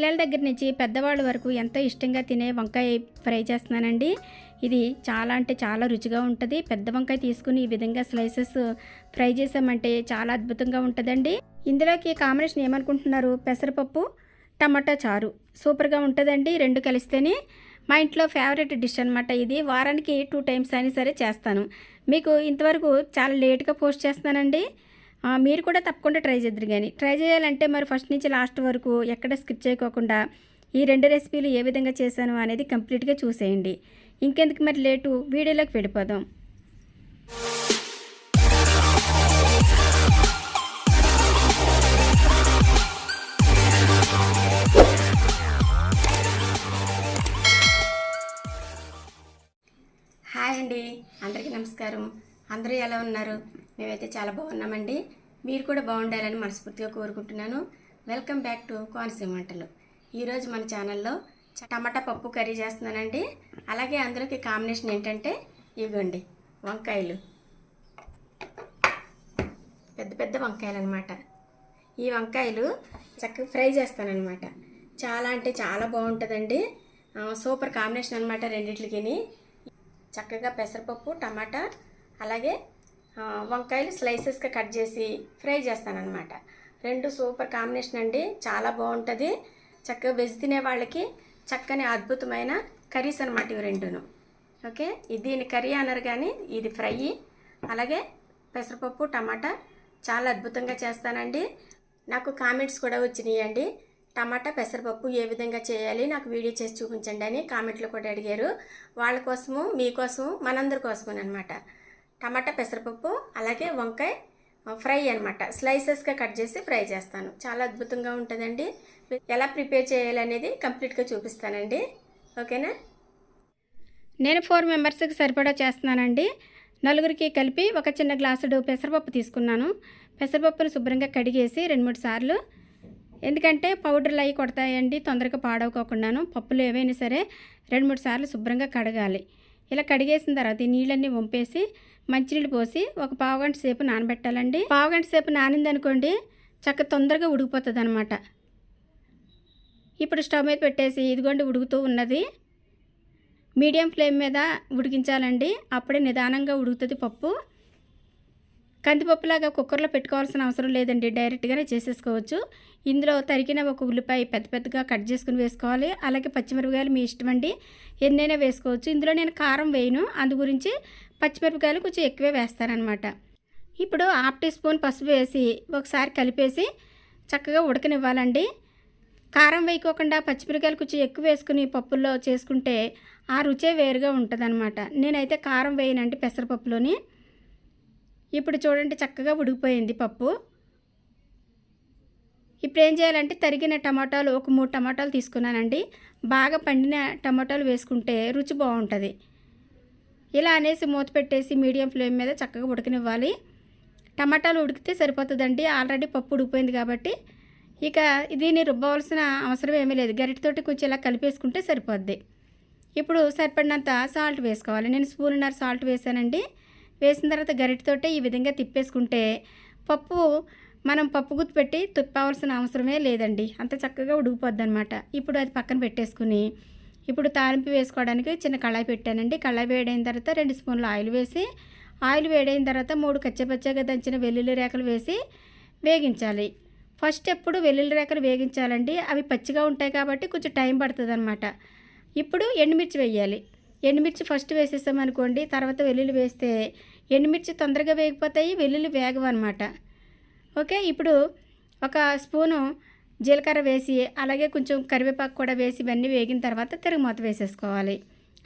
పిల్లల దగ్గర నుంచి పెద్దవాళ్ళ వరకు ఎంతో ఇష్టంగా తినే వంకాయ ఫ్రై చేస్తున్నానండి. ఇది చాలా అంటే చాలా రుచిగా ఉంటుంది. పెద్ద వంకాయ తీసుకుని ఈ విధంగా స్లైసెస్ ఫ్రై చేసామంటే చాలా అద్భుతంగా ఉంటుందండి. ఇందులోకి కాంబినేషన్ ఏమనుకుంటున్నారు? పెసరపప్పు టమాటా చారు. సూపర్గా ఉంటుందండి. రెండు కలిస్తేనే మా ఇంట్లో ఫేవరెట్ డిష్ అనమాట ఇది. వారానికి టూ టైమ్స్ అయినా సరే చేస్తాను. మీకు ఇంతవరకు చాలా లేట్గా పోస్ట్ చేస్తానండి మీరు కూడా తప్పకుండా ట్రై చేద్దరు కానీ ట్రై చేయాలంటే మరి ఫస్ట్ నుంచి లాస్ట్ వరకు ఎక్కడ స్కిప్ చేయకోకుండా ఈ రెండు రెసిపీలు ఏ విధంగా చేశాను అనేది కంప్లీట్గా చూసేయండి. ఇంకెందుకు మరి లేటు? వీడియోలోకి వెళ్ళిపోదాం. హాయ్ అండి. అందరికీ నమస్కారం. అందరూ ఎలా ఉన్నారు? మేమైతే చాలా బాగున్నామండి. మీరు కూడా బాగుండాలని మనస్ఫూర్తిగా కోరుకుంటున్నాను. వెల్కమ్ బ్యాక్ టు కోనసీమ వంటలు. ఈరోజు మన ఛానల్లో చ- టమాటా పప్పు కర్రీ చేస్తున్నానండి. అలాగే అందులోకి కాంబినేషన్ ఏంటంటే ఇవ్వండి వంకాయలు. పెద్ద పెద్ద వంకాయలు అనమాట ఈ వంకాయలు చక్కగా ఫ్రై చేస్తానన్నమాట చాలా అంటే చాలా బాగుంటుందండి. సూపర్ కాంబినేషన్ అనమాట రెండిట్లకి చక్కగా పెసరపప్పు టమాటా అలాగే వంకాయలు స్లైసెస్గా కట్ చేసి ఫ్రై చేస్తానన్నమాట. రెండు సూపర్ కాంబినేషన్ అండి. చాలా బాగుంటుంది. చక్కగా వెజ్ తినే వాళ్ళకి చక్కని అద్భుతమైన కర్రీస్ అనమాట ఇవి రెండును. ఓకే? ఇది దీని కర్రీ అన్నారు కానీ ఇది ఫ్రై. అలాగే పెసరపప్పు టమాటా చాలా అద్భుతంగా చేస్తానండి. నాకు కామెంట్స్ కూడా వచ్చినాయండి. టమాటా పెసరపప్పు ఏ విధంగా చేయాలి? నాకు వీడియో చేసి చూపించండి అని కామెంట్లు కూడా అడిగారు. వాళ్ళ కోసము మీకోసము మనందరి కోసమని అనమాట టమాటా పెసరపప్పు అలాగే వంకాయ ఫ్రై అనమాట స్లైసెస్గా కట్ చేసి ఫ్రై చేస్తాను. చాలా అద్భుతంగా ఉంటుందండి. ఎలా ప్రిపేర్ చేయాలనేది కంప్లీట్గా చూపిస్తానండి. ఓకేనా? నేను ఫోర్ మెంబర్స్కి సరిపడా చేస్తున్నానండి. నలుగురికి కలిపి ఒక చిన్న గ్లాసుడు పెసరపప్పు తీసుకున్నాను. పెసరపప్పును శుభ్రంగా కడిగేసి రెండు మూడు సార్లు. ఎందుకంటే పౌడర్లు అవి కొడతాయండి తొందరగా పాడవకోకుండాను. పప్పులు ఏవైనా సరే రెండు మూడు సార్లు శుభ్రంగా కడగాలి. ఇలా కడిగేసిన తర్వాత ఈ నీళ్ళన్నీ వంపేసి మంచినీళ్ళు పోసి ఒక పావుగంట సేపు నానబెట్టాలండి. పావుగంట సేపు నానిందనుకోండి చక్క తొందరగా ఉడికిపోతుంది అనమాట ఇప్పుడు స్టవ్ మీద పెట్టేసి ఇదిగోండి ఉడుకుతూ ఉన్నది. మీడియం ఫ్లేమ్ మీద ఉడికించాలండి. అప్పుడే నిదానంగా ఉడుకుతుంది పప్పు. కందిపప్పులాగా కుక్కర్లో పెట్టుకోవాల్సిన అవసరం లేదండి. డైరెక్ట్గానే చేసేసుకోవచ్చు. ఇందులో తరిగిన ఒక ఉల్లిపాయ పెద్ద పెద్దగా కట్ చేసుకుని వేసుకోవాలి. అలాగే పచ్చిమిరపకాయలు మీ ఇష్టం అండి. ఎన్నైనా వేసుకోవచ్చు. ఇందులో నేను కారం వేయను. అందు గురించి పచ్చిమిరపకాయలు కొంచెం ఎక్కువే వేస్తానమాట ఇప్పుడు హాఫ్ టీ స్పూన్ పసుపు వేసి ఒకసారి కలిపేసి చక్కగా ఉడకనివ్వాలండి. కారం వేయకోకుండా పచ్చిమిరకాయలు కొంచెం ఎక్కువ వేసుకుని పప్పుల్లో చేసుకుంటే ఆ రుచే వేరుగా ఉంటుందన్నమాట. నేనైతే కారం వేయనండి పెసరపప్పులోని. ఇప్పుడు చూడండి చక్కగా ఉడికిపోయింది పప్పు. ఇప్పుడు ఏం చేయాలంటే తరిగిన టమాటాలు ఒక మూడు టమాటాలు తీసుకున్నానండి. బాగా పండిన టమాటాలు వేసుకుంటే రుచి బాగుంటుంది. ఇలా అనేసి మూత పెట్టేసి మీడియం ఫ్లేమ్ మీద చక్కగా ఉడకనివ్వాలి. టమాటాలు ఉడికితే సరిపోతుందండి. ఆల్రెడీ పప్పు ఉడికిపోయింది కాబట్టి ఇక దీన్ని రుబ్బవలసిన అవసరం ఏమీ లేదు. గరిటతోటి కొంచెం ఇలా కలిపేసుకుంటే సరిపోద్ది. ఇప్పుడు సరిపడినంత సాల్ట్ వేసుకోవాలి. నేను స్పూన్నర సాల్ట్ వేసానండి. వేసిన తర్వాత గరిటతోటే ఈ విధంగా తిప్పేసుకుంటే పప్పు మనం పప్పు గుత్తు పెట్టి తిప్పవలసిన అవసరమే లేదండి. అంత చక్కగా ఉడికిపోద్ది అనమాట ఇప్పుడు అది పక్కన పెట్టేసుకుని ఇప్పుడు తాలింపు వేసుకోవడానికి చిన్న కళాయి పెట్టానండి. కళాయి వేడైన తర్వాత రెండు స్పూన్లు ఆయిల్ వేసి ఆయిల్ వేడైన తర్వాత మూడు కచ్చపచ్చగా దంచిన వెల్లుల్లి రేఖలు వేసి వేగించాలి. ఫస్ట్ ఎప్పుడు వెల్లుల్లి రేఖలు వేగించాలండి. అవి పచ్చిగా ఉంటాయి కాబట్టి కొంచెం టైం పడుతుంది అనమాట ఇప్పుడు ఎండుమిర్చి వేయాలి. ఎండుమిర్చి ఫస్ట్ వేసేసామనుకోండి తర్వాత వెల్లుల్లి వేస్తే ఎండుమిర్చి తొందరగా వేగిపోతాయి వెల్లుల్లి వేగవు అనమాట ఓకే ఇప్పుడు ఒక స్పూను జీలకర్ర వేసి అలాగే కొంచెం కరివేపాకు కూడా వేసి ఇవన్నీ వేగిన తర్వాత తిరుగుమూత వేసేసుకోవాలి.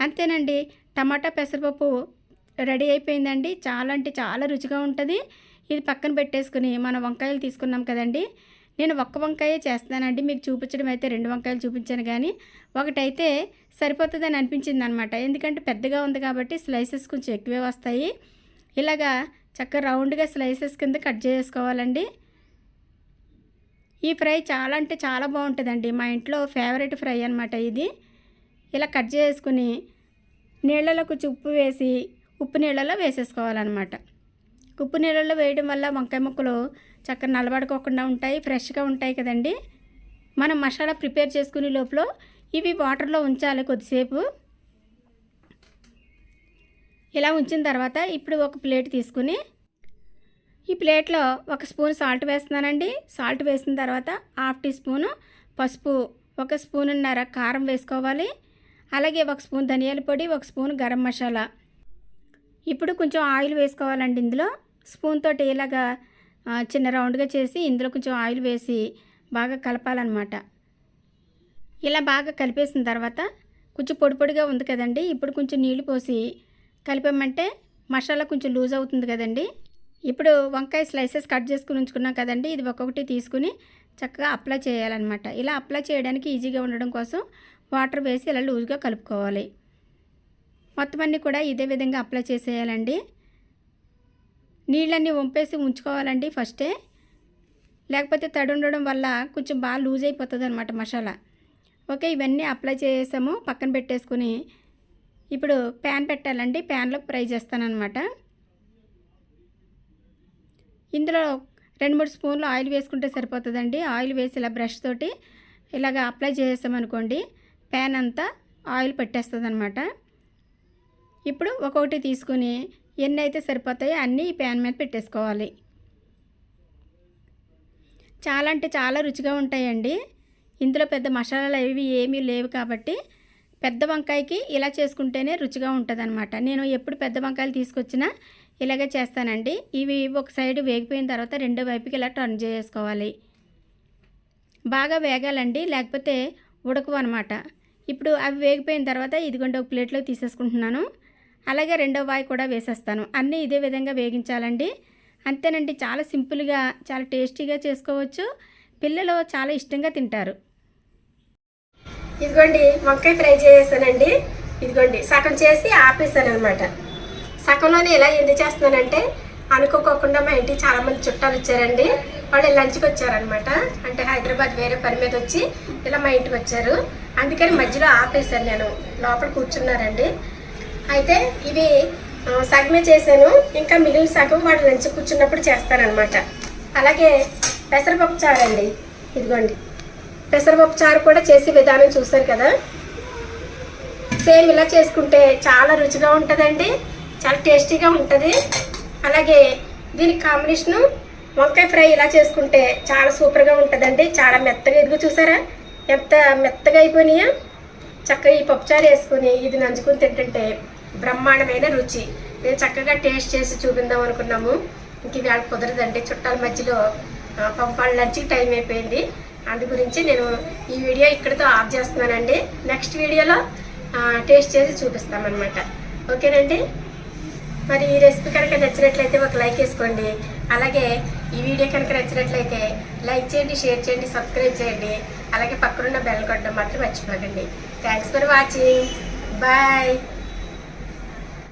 అంతేనండి టమాటా పెసరపప్పు రెడీ అయిపోయిందండి. చాలా అంటే చాలా రుచిగా ఉంటుంది. ఇది పక్కన పెట్టేసుకుని మనం వంకాయలు తీసుకున్నాం కదండి నేను ఒక్క వంకాయే చేస్తానండి మీకు చూపించడం అయితే రెండు వంకాయలు చూపించాను కానీ ఒకటైతే సరిపోతుందని అనిపించింది అనమాట ఎందుకంటే పెద్దగా ఉంది కాబట్టి స్లైసెస్ కొంచెం ఎక్కువే వస్తాయి. ఇలాగా చక్కగా రౌండ్గా స్లైసెస్ కింద కట్ చేసుకోవాలండి. ఈ ఫ్రై చాలా అంటే చాలా బాగుంటుందండి. మా ఇంట్లో ఫేవరెట్ ఫ్రై అనమాట ఇది. ఇలా కట్ చేసుకుని నీళ్ళలో కొంచెం ఉప్పు వేసి ఉప్పు నీళ్ళలో వేసేసుకోవాలన్నమాట. ఉప్పు నీళ్ళలో వేయడం వల్ల వంకాయ ముక్కలు చక్కగా నలబడుకోకుండా ఉంటాయి ఫ్రెష్గా ఉంటాయి కదండి. మనం మసాలా ప్రిపేర్ చేసుకునే లోపల ఇవి వాటర్లో ఉంచాలి కొద్దిసేపు. ఇలా ఉంచిన తర్వాత ఇప్పుడు ఒక ప్లేట్ తీసుకుని ఈ ప్లేట్లో ఒక స్పూన్ సాల్ట్ వేస్తున్నానండి. సాల్ట్ వేసిన తర్వాత హాఫ్ టీ స్పూను పసుపు ఒక స్పూనున్నర కారం వేసుకోవాలి. అలాగే ఒక స్పూన్ ధనియాల పొడి ఒక స్పూన్ గరం మసాలా. ఇప్పుడు కొంచెం ఆయిల్ వేసుకోవాలండి ఇందులో. స్పూన్తో ఇలాగా చిన్న రౌండ్గా చేసి ఇందులో కొంచెం ఆయిల్ వేసి బాగా కలపాలన్నమాట. ఇలా బాగా కలిపేసిన తర్వాత కొంచెం పొడి పొడిగా ఉంది కదండి. ఇప్పుడు కొంచెం నీళ్ళు పోసి కలిపామంటే మసాలా కొంచెం లూజ్ అవుతుంది కదండి. ఇప్పుడు వంకాయ స్లైసెస్ కట్ చేసుకుని ఉంచుకున్నాం కదండి. ఇది ఒక్కొక్కటి తీసుకుని చక్కగా అప్లై చేయాలన్నమాట. ఇలా అప్లై చేయడానికి ఈజీగా ఉండడం కోసం వాటర్ వేసి ఇలా లూజ్గా కలుపుకోవాలి. మొత్తం అన్నీ కూడా ఇదే విధంగా అప్లై చేసేయాలండి. నీళ్ళన్నీ వంపేసి ఉంచుకోవాలండి ఫస్టే. లేకపోతే తడి ఉండడం వల్ల కొంచెం బాగా లూజ్ అయిపోతుంది అనమాట మసాలా. ఓకే ఇవన్నీ అప్లై చేసాము పక్కన పెట్టేసుకుని ఇప్పుడు ప్యాన్ పెట్టాలండి. ప్యాన్లో ఫ్రై చేస్తానన్నమాట. ఇందులో రెండు మూడు స్పూన్లు ఆయిల్ వేసుకుంటే సరిపోతుందండి. ఆయిల్ వేసి ఇలా బ్రష్ తోటి ఇలాగ అప్లై చేసామనుకోండి ప్యాన్ అంతా ఆయిల్ పెట్టేస్తుంది అనమాట ఇప్పుడు ఒక్కొక్కటి తీసుకుని ఎన్ని అయితే సరిపోతాయో అన్నీ ఈ ప్యాన్ మీద పెట్టేసుకోవాలి. చాలా అంటే చాలా రుచిగా ఉంటాయండి. ఇందులో పెద్ద మసాలాలు అవి ఏమీ లేవు కాబట్టి పెద్ద వంకాయకి ఇలా చేసుకుంటేనే రుచిగా ఉంటుంది నేను ఎప్పుడు పెద్ద వంకాయలు తీసుకొచ్చినా ఇలాగే చేస్తానండి. ఇవి ఒక సైడ్ వేగిపోయిన తర్వాత రెండో వైపుకి ఇలా టర్న్ చేసుకోవాలి. బాగా వేగాలండి లేకపోతే ఉడకవు అనమాట ఇప్పుడు అవి వేగిపోయిన తర్వాత ఇదిగోండి ఒక ప్లేట్లో తీసేసుకుంటున్నాను. అలాగే రెండో వాయి కూడా వేసేస్తాను. అన్నీ ఇదే విధంగా వేగించాలండి. అంతేనండి చాలా సింపుల్గా చాలా టేస్టీగా చేసుకోవచ్చు. పిల్లలు చాలా ఇష్టంగా తింటారు. ఇదిగోండి వంకాయ ఫ్రై చేసేసానండి. ఇదిగోండి సగం చేసి ఆపేసాను అనమాట సగంలోనే ఇలా ఎందుకు చేస్తున్నానంటే అనుకోకోకుండా మా ఇంటికి చాలామంది చుట్టాలు వచ్చారండి. వాళ్ళు లంచ్కి వచ్చారనమాట అంటే హైదరాబాద్ వేరే పని మీద వచ్చి ఇలా మా ఇంటికి వచ్చారు. అందుకని మధ్యలో ఆపేశాను నేను. లోపల కూర్చున్నారండి. అయితే ఇవి సగమే చేశాను. ఇంకా మిగిలిన సగం వాడు లంచ్ కూర్చున్నప్పుడు చేస్తానన్నమాట అలాగే పెసరపప్పు అండి. ఇదిగోండి. పెసరపప్పు చారు కూడా చేసే విధానం చూసారు కదా? సేమ్ ఇలా చేసుకుంటే చాలా రుచిగా ఉంటుందండి. చాలా టేస్టీగా ఉంటుంది. అలాగే దీనికి కాంబినేషను వంకాయ ఫ్రై ఇలా చేసుకుంటే చాలా సూపర్గా ఉంటుందండి. చాలా మెత్తగా ఎదుగు చూసారా? ఎంత మెత్తగా అయిపోయినాయో? చక్కగా ఈ పప్పుచారు వేసుకుని ఇది నంచుకుని తింటుంటే బ్రహ్మాండమైన రుచి. నేను చక్కగా టేస్ట్ చేసి చూపిందాం అనుకున్నాము. ఇంక ఇవాళ కుదరదండి. చుట్టాల మధ్యలో ఆ, లంచ్కి టైం అయిపోయింది. అందు గురించి నేను ఈ వీడియో ఇక్కడితో ఆఫ్ చేస్తున్నానండి. నెక్స్ట్ వీడియోలో టేస్ట్ చేసి చూపిస్తామన్నమాట. ఓకేనండి? మరి ఈ రెసిపీ కనుక నచ్చినట్లయితే ఒక లైక్ వేసుకోండి. అలాగే ఈ వీడియో కనుక నచ్చినట్లయితే లైక్ చేయండి షేర్ చేయండి సబ్స్క్రైబ్ చేయండి. అలాగే పక్కనున్న బెల్ కొట్టడం మాత్రం మర్చిపోకండి. Thanks for watching. బాయ్.